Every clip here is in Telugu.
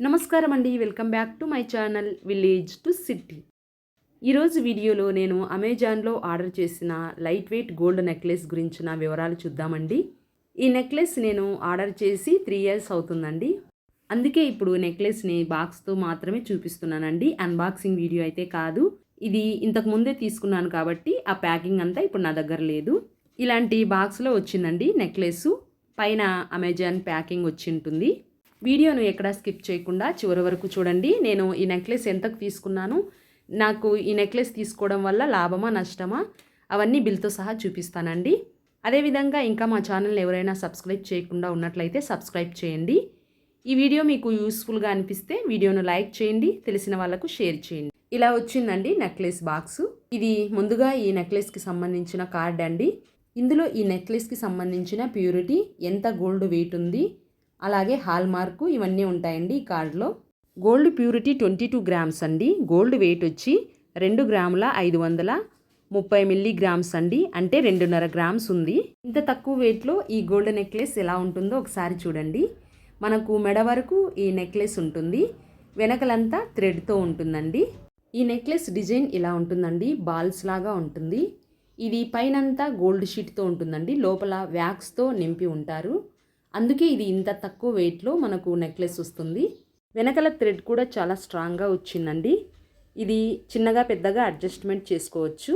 నమస్కారం అండి welcome back to my channel village to city. ఈరోజు వీడియోలో నేను అమెజాన్లో ఆర్డర్ చేసిన లైట్ వెయిట్ గోల్డ్ నెక్లెస్ గురించిన వివరాలు చూద్దామండి. ఈ నెక్లెస్ నేను ఆర్డర్ చేసి త్రీ ఇయర్స్ అవుతుందండి. అందుకే ఇప్పుడు నెక్లెస్ని బాక్స్తో మాత్రమే చూపిస్తున్నానండి. అన్బాక్సింగ్ వీడియో అయితే కాదు. ఇది ఇంతకు ముందే తీసుకున్నాను కాబట్టి ఆ ప్యాకింగ్ అంతా ఇప్పుడు నా దగ్గర లేదు. ఇలాంటి బాక్స్లో వచ్చిందండి నెక్లెస్. పైన అమెజాన్ ప్యాకింగ్ వచ్చి ఉంటుంది వీడియోను ఎక్కడా స్కిప్ చేయకుండా చివరి వరకు చూడండి. నేను ఈ నెక్లెస్ ఎంతకు తీసుకున్నాను? నాకు ఈ నెక్లెస్ తీసుకోవడం వల్ల లాభమా నష్టమా? అవన్నీ బిల్తో సహా చూపిస్తానండి. అదేవిధంగా ఇంకా మా ఛానల్ ఎవరైనా సబ్స్క్రైబ్ చేయకుండా ఉన్నట్లయితే సబ్స్క్రైబ్ చేయండి. ఈ వీడియో మీకు యూస్ఫుల్గా అనిపిస్తే వీడియోను లైక్ చేయండి తెలిసిన వాళ్ళకు షేర్ చేయండి. ఇలా వచ్చిందండి నెక్లెస్ బాక్స్. ఇది ముందుగా ఈ నెక్లెస్కి సంబంధించిన కార్డ్ అండి. ఇందులో ఈ నెక్లెస్కి సంబంధించిన ప్యూరిటీ ఎంత గోల్డ్ వెయిట్ ఉంది? అలాగే హాల్ మార్కు ఇవన్నీ ఉంటాయండి ఈ కార్డులో. Gold purity twenty two grams అండి. గోల్డ్ వెయిట్ వచ్చి రెండు గ్రాముల ఐదు వందల ముప్పై మిల్లీగ్రామ్స్ అండి. అంటే రెండున్నర గ్రామ్స్ ఉంది. ఇంత తక్కువ వెయిట్లో ఈ గోల్డ్ నెక్లెస్ ఎలా ఉంటుందో ఒకసారి చూడండి. మనకు మెడ వరకు ఈ నెక్లెస్ ఉంటుంది. వెనకలంతా థ్రెడ్తో ఉంటుందండి. ఈ నెక్లెస్ డిజైన్ ఇలా ఉంటుందండి. బాల్స్ లాగా ఉంటుంది. ఇది పైనంతా గోల్డ్ షీట్తో ఉంటుందండి. లోపల వ్యాక్స్తో నింపి ఉంటారు. అందుకే ఇది ఇంత తక్కువ వెయిట్లో మనకు నెక్లెస్ వస్తుంది. వెనకల థ్రెడ్ కూడా చాలా స్ట్రాంగ్గా వచ్చిందండి. ఇది చిన్నగా పెద్దగా అడ్జస్ట్మెంట్ చేసుకోవచ్చు.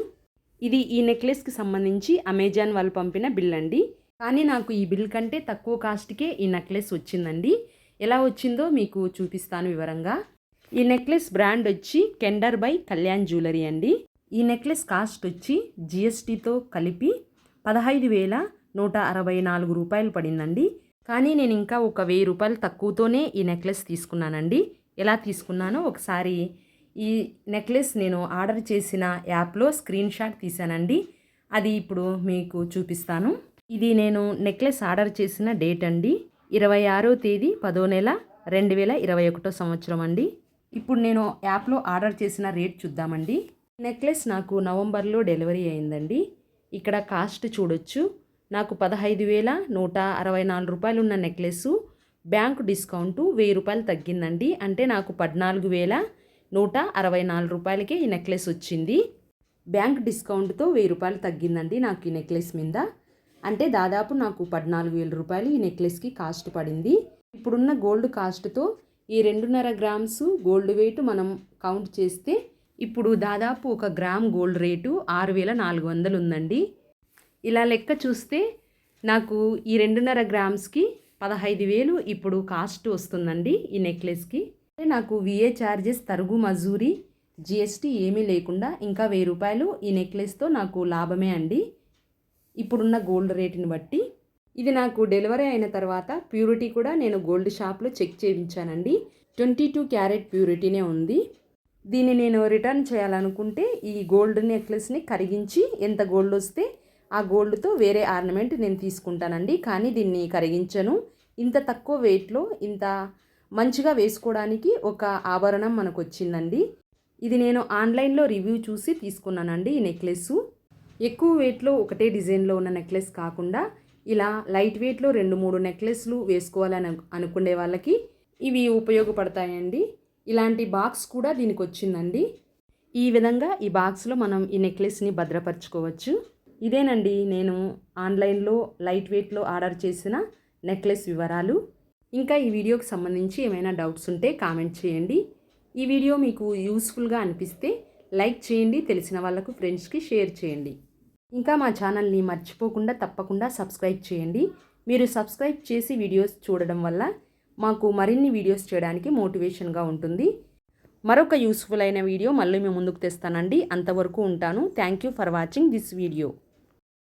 ఇది ఈ నెక్లెస్కి సంబంధించి అమెజాన్ వాళ్ళు పంపిన బిల్ అండి. కానీ నాకు ఈ బిల్ కంటే తక్కువ కాస్ట్కే ఈ నెక్లెస్ వచ్చిందండి. ఎలా వచ్చిందో మీకు చూపిస్తాను వివరంగా. ఈ నెక్లెస్ బ్రాండ్ వచ్చి కెండర్ బై కళ్యాణ్ జ్యువెలరీ అండి. ఈ నెక్లెస్ కాస్ట్ వచ్చి జిఎస్టీతో కలిపి పదహైదు వేల నూట అరవై నాలుగు రూపాయలు పడిందండి. కానీ నేను ఇంకా ఒక వెయ్యి రూపాయలు తక్కువతోనే ఈ నెక్లెస్ తీసుకున్నానండి. ఎలా తీసుకున్నానో ఒకసారి ఈ నెక్లెస్ నేను ఆర్డర్ చేసిన యాప్లో స్క్రీన్ షాట్ తీశానండి. అది ఇప్పుడు మీకు చూపిస్తాను. ఇది నేను నెక్లెస్ ఆర్డర్ చేసిన డేట్ అండి. ఇరవై ఆరో తేదీ పదో నెల రెండు వేల ఇరవై ఒకటో సంవత్సరం అండి. ఇప్పుడు నేను యాప్లో ఆర్డర్ చేసిన రేట్ చూద్దామండి. నెక్లెస్ నాకు నవంబర్లో డెలివరీ అయిందండి. ఇక్కడ కాస్ట్ చూడొచ్చు. నాకు పదహైదు వేల నూట అరవై నాలుగు రూపాయలు ఉన్న నెక్లెస్ బ్యాంకు డిస్కౌంటు వెయ్యి రూపాయలు తగ్గిందండి. అంటే నాకు పద్నాలుగు వేల నూట అరవై నాలుగు రూపాయలకే ఈ నెక్లెస్ వచ్చింది. బ్యాంక్ డిస్కౌంట్తో వెయ్యి రూపాయలు తగ్గిందండి నాకు ఈ నెక్లెస్ మీద. అంటే దాదాపు నాకు పద్నాలుగు వేల రూపాయలు ఈ నెక్లెస్కి కాస్ట్ పడింది. ఇప్పుడున్న గోల్డ్ కాస్ట్తో ఈ రెండున్నర గ్రామ్స్ గోల్డ్ వెయిట్ మనం కౌంట్ చేస్తే ఇప్పుడు దాదాపు ఒక గ్రామ్ గోల్డ్ రేటు ఆరు వేల నాలుగు వందలు ఉందండి. ఇలా లెక్క చూస్తే నాకు ఈ రెండున్నర గ్రామ్స్కి పదహైదు వేలు ఇప్పుడు కాస్ట్ వస్తుందండి ఈ నెక్లెస్కి. నాకు విఏ ఛార్జెస్ తరుగు మజూరి జిఎస్టీ ఏమీ లేకుండా ఇంకా వెయ్యి రూపాయలు ఈ నెక్లెస్తో నాకు లాభమే అండి. ఇప్పుడున్న గోల్డ్ రేటుని బట్టి. ఇది నాకు డెలివరీ అయిన తర్వాత ప్యూరిటీ కూడా నేను గోల్డ్ షాప్లో చెక్ చేయించానండి. ట్వంటీ టూ క్యారెట్ ప్యూరిటీనే ఉంది. దీన్ని నేను రిటర్న్ చేయాలనుకుంటే ఈ గోల్డ్ నెక్లెస్ని కరిగించి ఎంత గోల్డ్ వస్తే ఆ గోల్డ్తో వేరే ఆర్నమెంట్ నేను తీసుకుంటానండి. కానీ దీన్ని కరిగించను. ఇంత తక్కువ వెయిట్లో ఇంత మంచిగా వేసుకోవడానికి ఒక ఆభరణం మనకు వచ్చిందండి ఇది నేను ఆన్లైన్లో రివ్యూ చూసి తీసుకున్నానండి ఈ నెక్లెస్ ఎక్కువ వెయిట్లో ఒకటే డిజైన్లో ఉన్న నెక్లెస్ కాకుండా ఇలా లైట్ వెయిట్లో రెండు మూడు నెక్లెస్లు వేసుకోవాలని అనుకునే వాళ్ళకి ఇవి ఉపయోగపడతాయండి. ఇలాంటి బాక్స్ కూడా దీనికి వచ్చిందండి ఈ విధంగా ఈ బాక్స్లో మనం ఈ నెక్లెస్ని భద్రపరచుకోవచ్చు. ఇదేనండి నేను ఆన్లైన్లో లైట్ వెయిట్లో ఆర్డర్ చేసిన నెక్లెస్ వివరాలు. ఇంకా ఈ వీడియోకి సంబంధించి ఏమైనా డౌట్స్ ఉంటే కామెంట్ చేయండి. ఈ వీడియో మీకు యూస్ఫుల్గా అనిపిస్తే లైక్ చేయండి తెలిసిన వాళ్ళకు ఫ్రెండ్స్కి షేర్ చేయండి. ఇంకా మా ఛానల్ని మర్చిపోకుండా తప్పకుండా సబ్స్క్రైబ్ చేయండి. మీరు సబ్స్క్రైబ్ చేసి వీడియోస్ చూడడం వల్ల మాకు మరిన్ని వీడియోస్ చేయడానికి మోటివేషన్గా ఉంటుంది. మరొక యూస్ఫుల్ అయిన వీడియో మళ్ళీ మేము ముందుకు తెస్తానండి. అంతవరకు ఉంటాను. Thank you for watching this video.